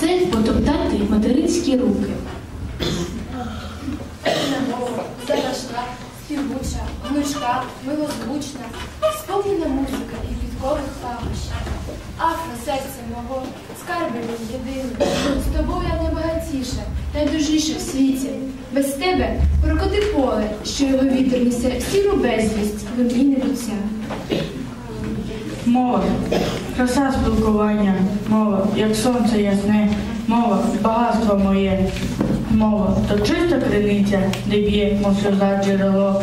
це потоптати материнські руки. мова, заважка, співуча, гнучка, милозвучна, сповнена музика і підкових пахощів. Афро, серце мого, скарби мій єдиний, з тобою я найбагатіша, найдужіша в світі. Без тебе прокоти поле, що його вітер несе сіру безвість, в небуття. Мова, краса спілкування, мова, як сонце ясне, мова, багатство моє, мова, то чиста криниця, де б'є, мов сльоза джерело,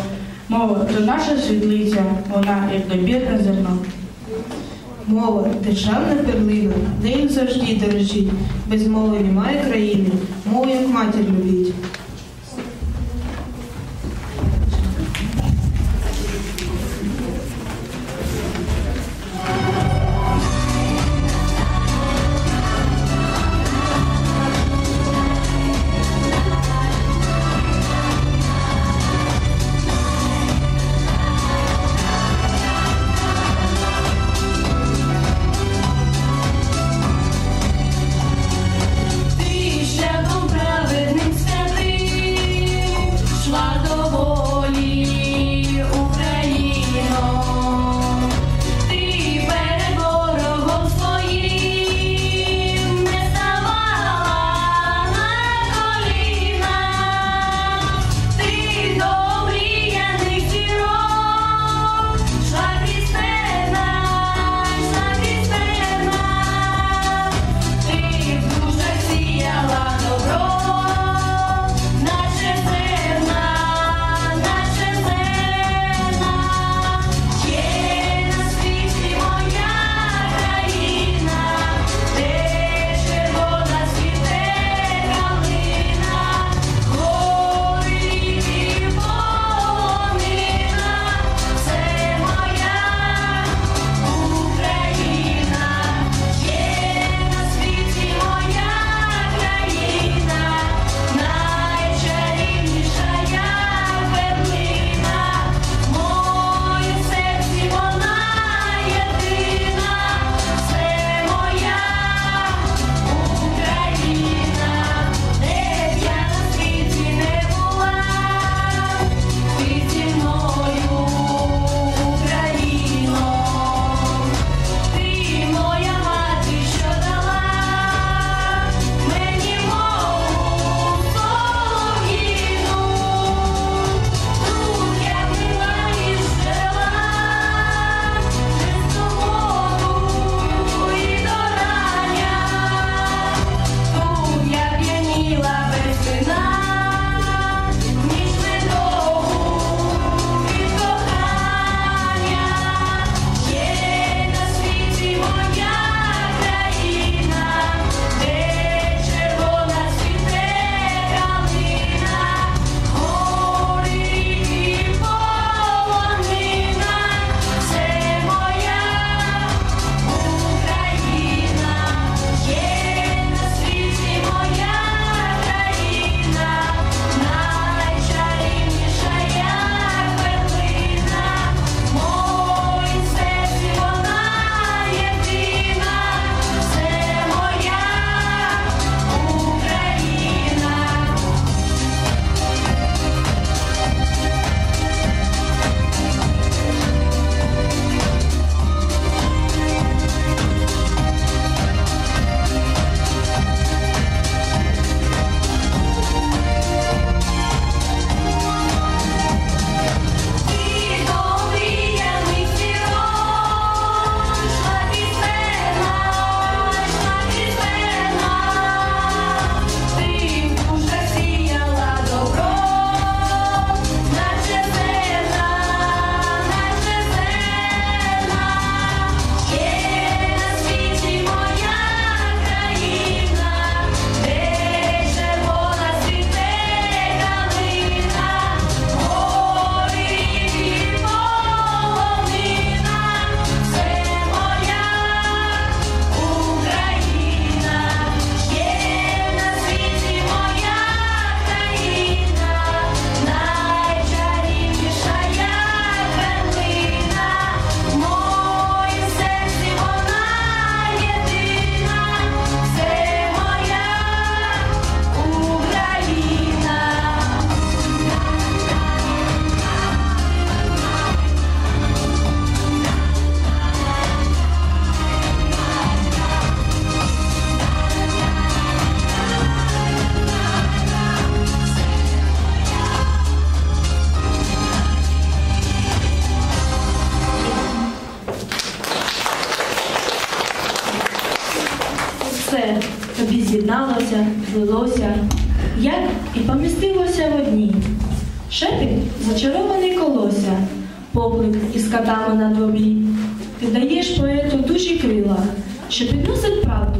мова, то наша світлиця, вона, як добірне зерно. Мова державна перлина, нею завжди дорожіть. Без мови немає країни, мову як матір любіть.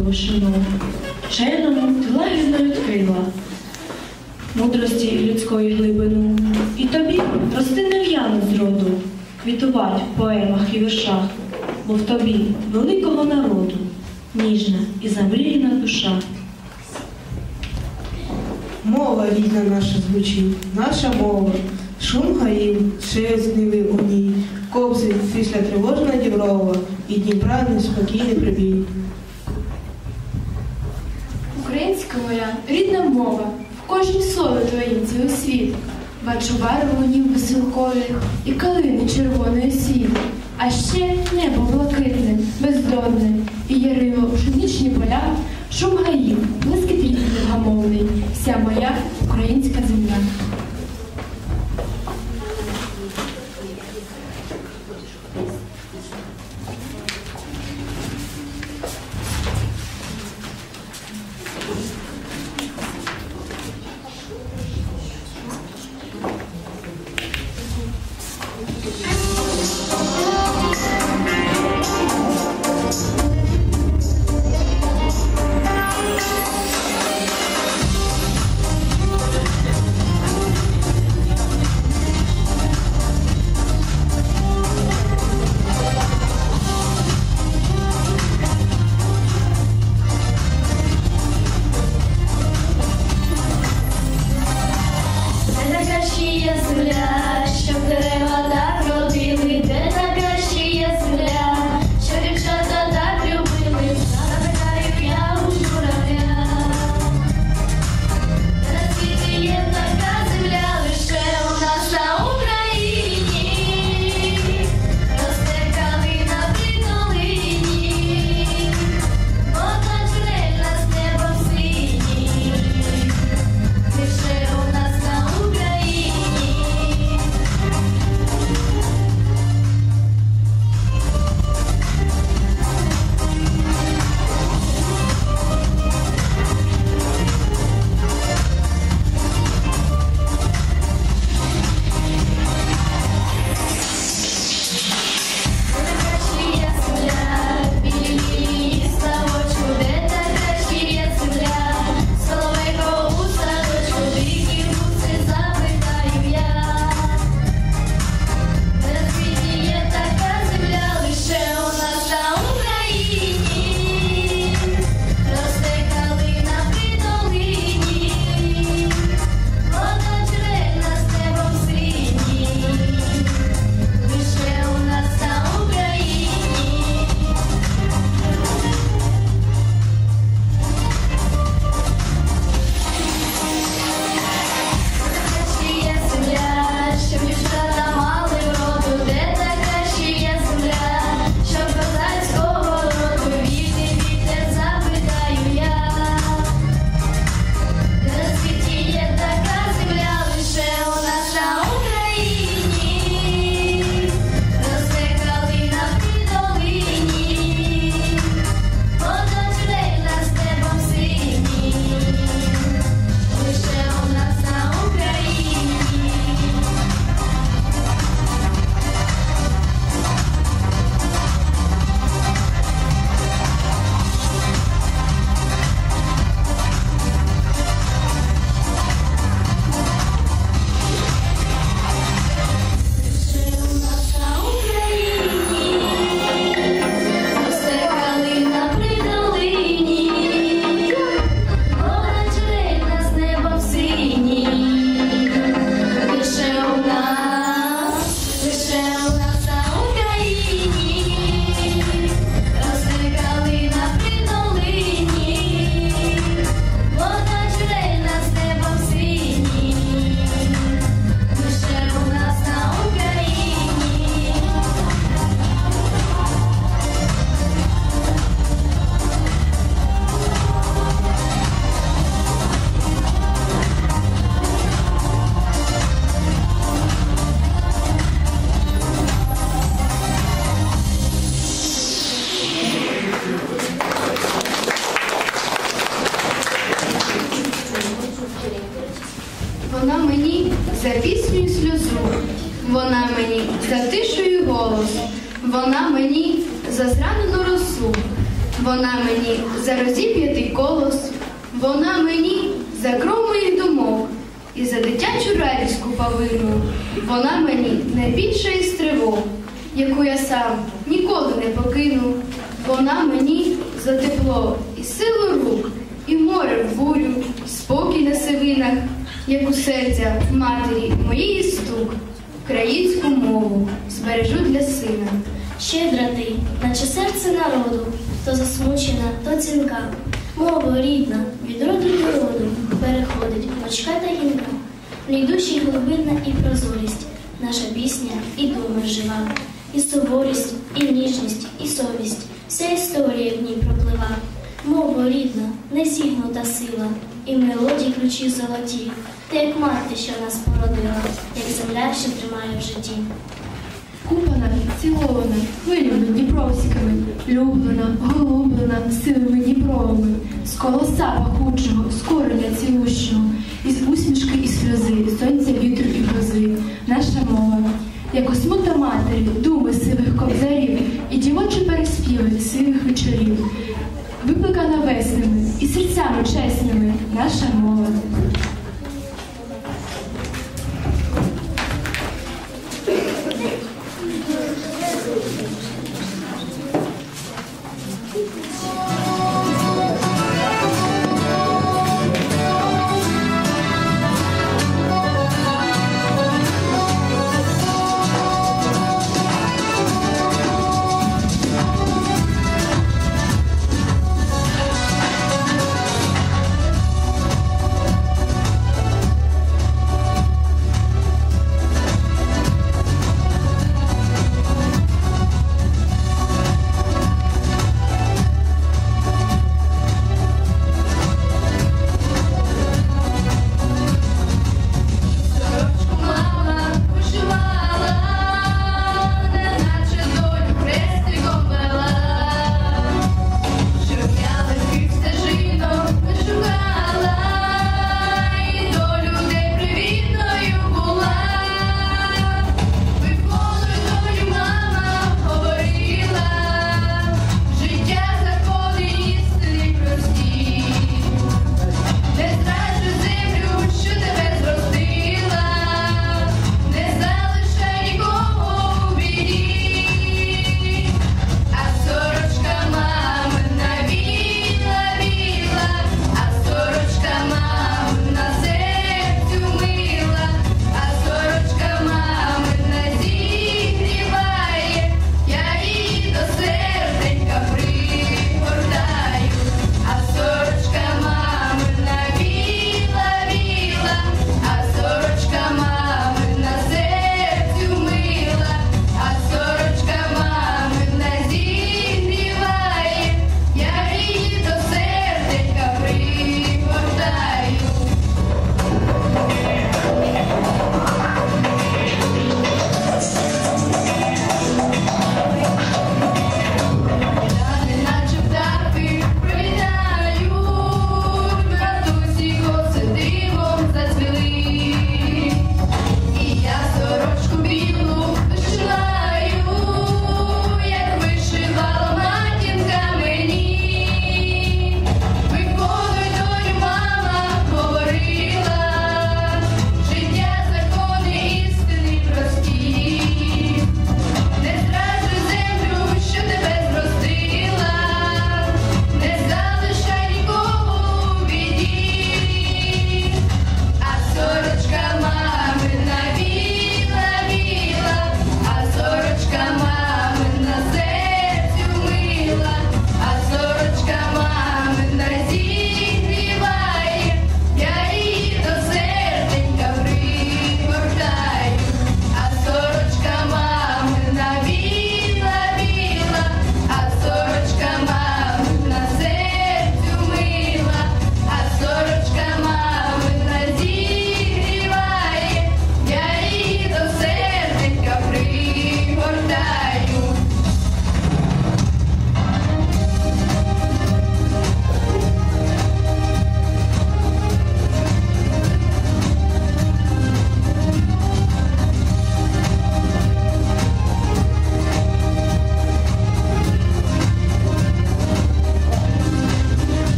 Вишину. Чайному ти лагідно мудрості людської глибину. І тобі рости не в'яне з квітувать в поемах і віршах, бо в тобі великого народу, ніжна і замріяна душа. Мова рідна наша звучить, наша мова. Шум гаїв, шелест ниви у ній, кобзи після тривожна діброва і Дніпра неспокійний прибій. Українська моя рідна мова, в кожній слові твоїм цілий світ. Бачу барву ніби веселкових і калини червоної світ. А ще небо блакитне, бездонне, і яриво пшеничні поля, шум гаїв, блискіт рік гамовний, вся моя українська земля. Вона мені за зранену росу, вона мені за розіп'ятий колос, вона мені за кров моїх думок і за дитячу радість куповину. Вона мені найбільша із тривог, яку я сам ніколи не покину. Вона мені за тепло і силу рук, і море в бурю, спокій на сивинах, як у серця матері моєї стук, українську мову збережу для сина. Щедра ти, наче серце народу, то засмучена, то дзвінка. Мова рідна, від роду до роду переходить очка та гінка. В ній душі глибинна і прозорість, наша пісня і дума жива, і суворість, і ніжність, і совість, вся історія в ній проплива. Мова рідна, незігнута сила, і мелодії ключі золоті, та як мати, що нас породила, як земля, що тримає в житті. Купана, цілована, хвилями дніпровськими, люблена, голублена силами Дніпровими, з колоса пахучого, з кореня цілущого, із усмішки і сльози, сонця, вітру і грози, наша мова, як осмута матері, думи сивих кобзарів і дівочі переспіви сивих вечорів, викликана весними і серцями чесними, наша мова.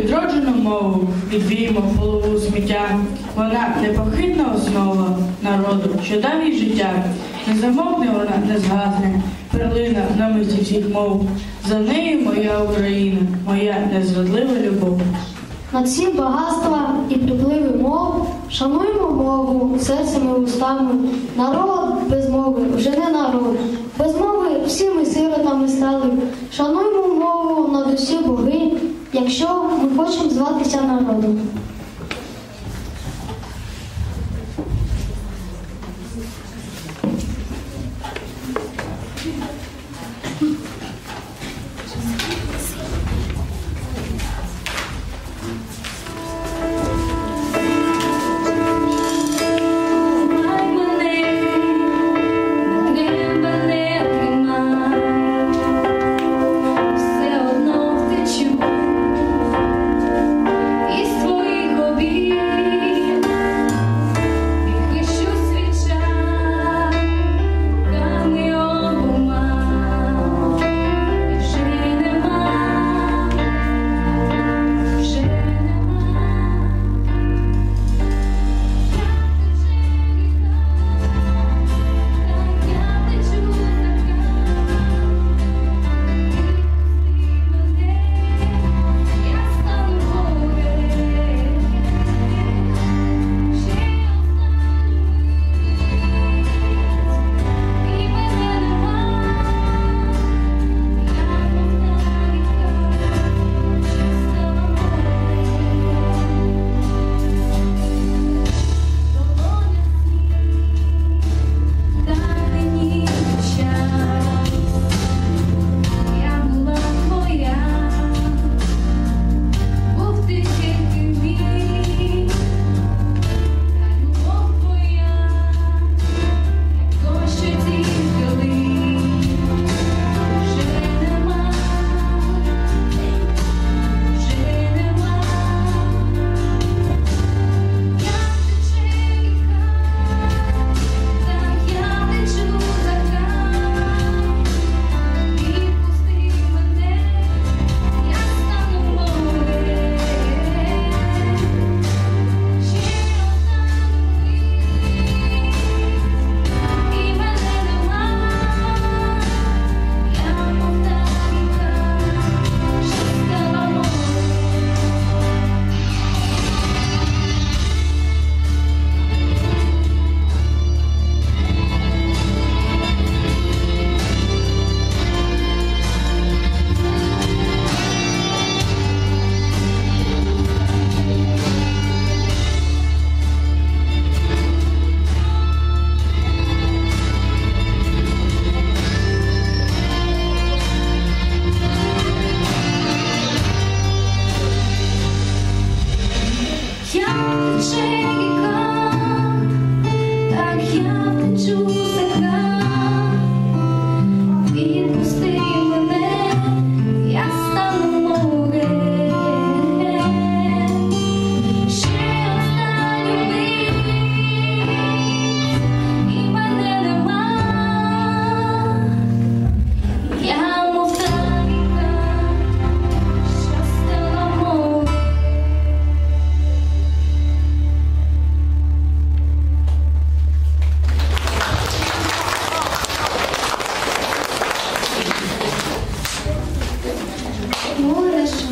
відроджену мову, відвіймо голову сміття. Вона непохитна основа народу, що дав їй життя. Не замовне вона не згасне, перлина на мисті всіх мов. За нею моя Україна, моя незрадлива любов. Над всім багатства і припливи мов, шануємо мову серцями устами. Народ без мови вже не народ. Без мови всі ми сиротами стали. Шануємо мову над усі боги якщо ми хочемо зватися народом.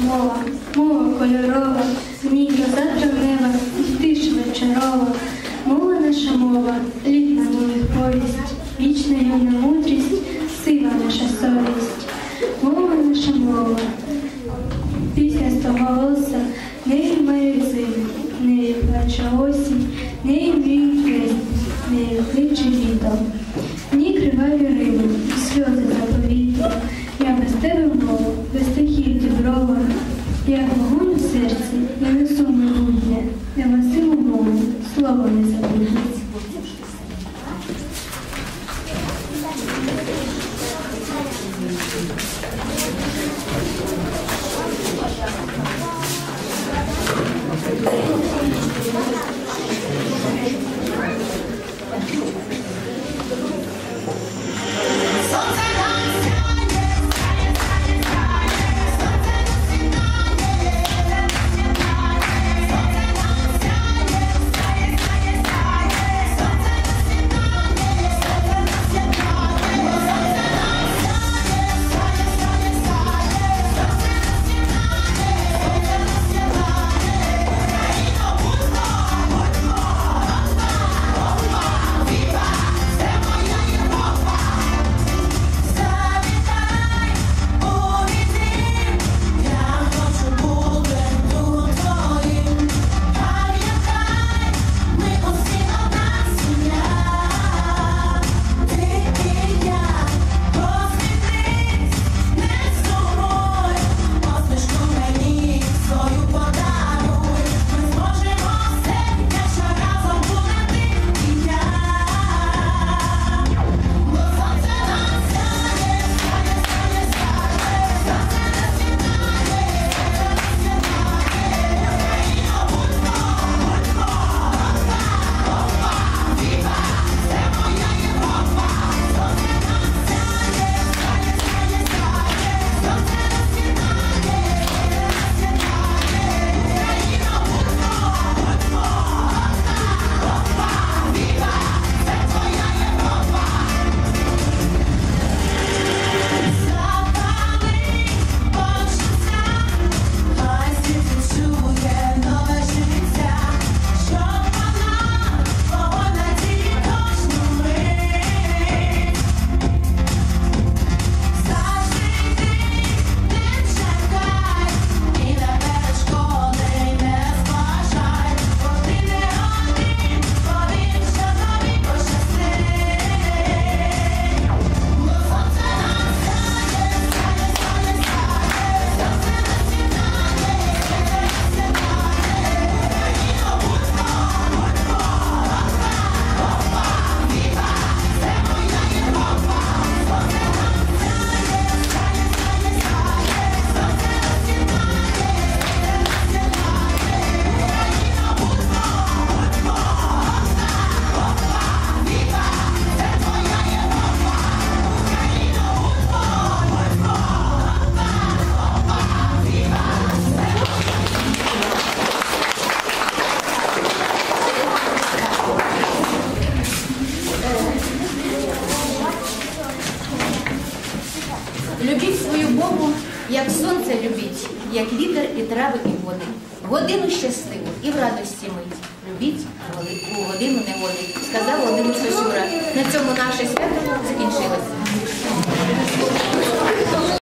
мова, мова кольорова, сміх до неба, і тиша вечорова, мова наша мова, літна моїх повість, вічна юна мова.